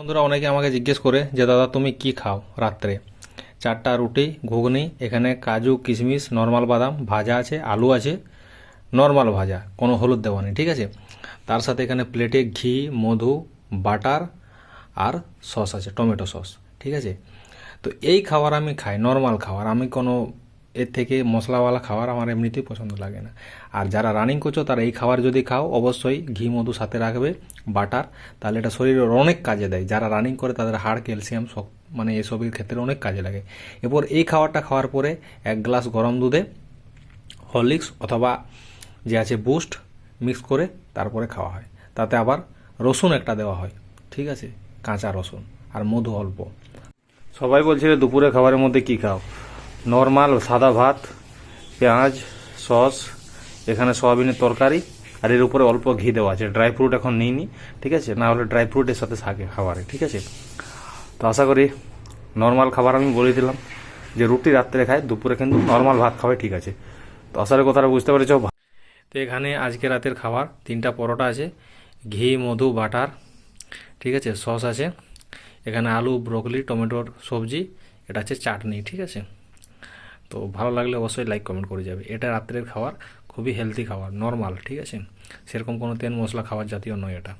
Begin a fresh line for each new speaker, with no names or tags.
বন্ধুরা অনেকে আমাকে জিজ্ঞেস করে যে, দাদা, তুমি কি খাও রাত্রে? চারটা রুটি, ঘুগনি, এখানে কাজু, কিশমিশ, নর্মাল বাদাম, ভাজা আছে, আলু আছে, নর্মাল ভাজা, কোনো হলুদ দেওয়া নেই, ঠিক আছে? তার সাথে এখানে প্লেটে ঘি, মধু, বাটার আর সস আছে, টমেটো সস, ঠিক আছে? তো এই খাবার আমি খাই, নর্মাল খাবার, আমি কোনো এর থেকে মশলাওয়ালা খাবার আমার এমনিতেই পছন্দ লাগে না। আর যারা রানিং করছ তারা এই খাবার যদি খাও, অবশ্যই ঘি মধু সাথে রাখবে বাটার তাহলে এটা শরীরের অনেক কাজে দেয়। যারা রানিং করে, তাদের হাড় ক্যালসিয়াম সব মানে এসবের ক্ষেত্রে অনেক কাজে লাগে। এরপর এই খাবারটা খাওয়ার পরে এক গ্লাস গরম দুধে হরলিক্স অথবা যে আছে বুস্ট মিক্স করে তারপরে খাওয়া হয়। তাতে আবার রসুন একটা দেওয়া হয়, ঠিক আছে? কাঁচা রসুন আর মধু অল্প। সবাই বলছিল দুপুরে খাবারের মধ্যে কি খাও? নর্মাল সাদা ভাত, পেঁয়াজ, সস, এখানে সয়াবিনের তরকারি, আর এর উপরে অল্প ঘি দেওয়া আছে। ড্রাই ফ্রুট এখন নিইনি, ঠিক আছে? না হলে ড্রাই ফ্রুটের সাথে থাকে খাবারে, ঠিক আছে? তো আশা করি নর্মাল খাবার আমি বলে দিলাম। যে রুটি রাত্রে খায়, দুপুরে কিন্তু নর্মাল ভাত খাওয়াই ঠিক আছে। তো আশা করি কথাটা বুঝতে পেরেছ? তো এখানে আজকে রাতের খাবার, তিনটা পরোটা আছে, ঘি, মধু, বাটার, ঠিক আছে? সস আছে, এখানে আলু, ব্রোকলি, টমেটোর সবজি, এটা আছে চাটনি, ঠিক আছে? তো ভালো লাগলে অবশ্যই লাইক কমেন্ট করে যাবে। এটা রাত্রের খাবার, খুবই হেলদি খাবার নর্মাল ঠিক আছে? সেরকম কোনো তেল মশলা খাবার জাতীয় নয় এটা।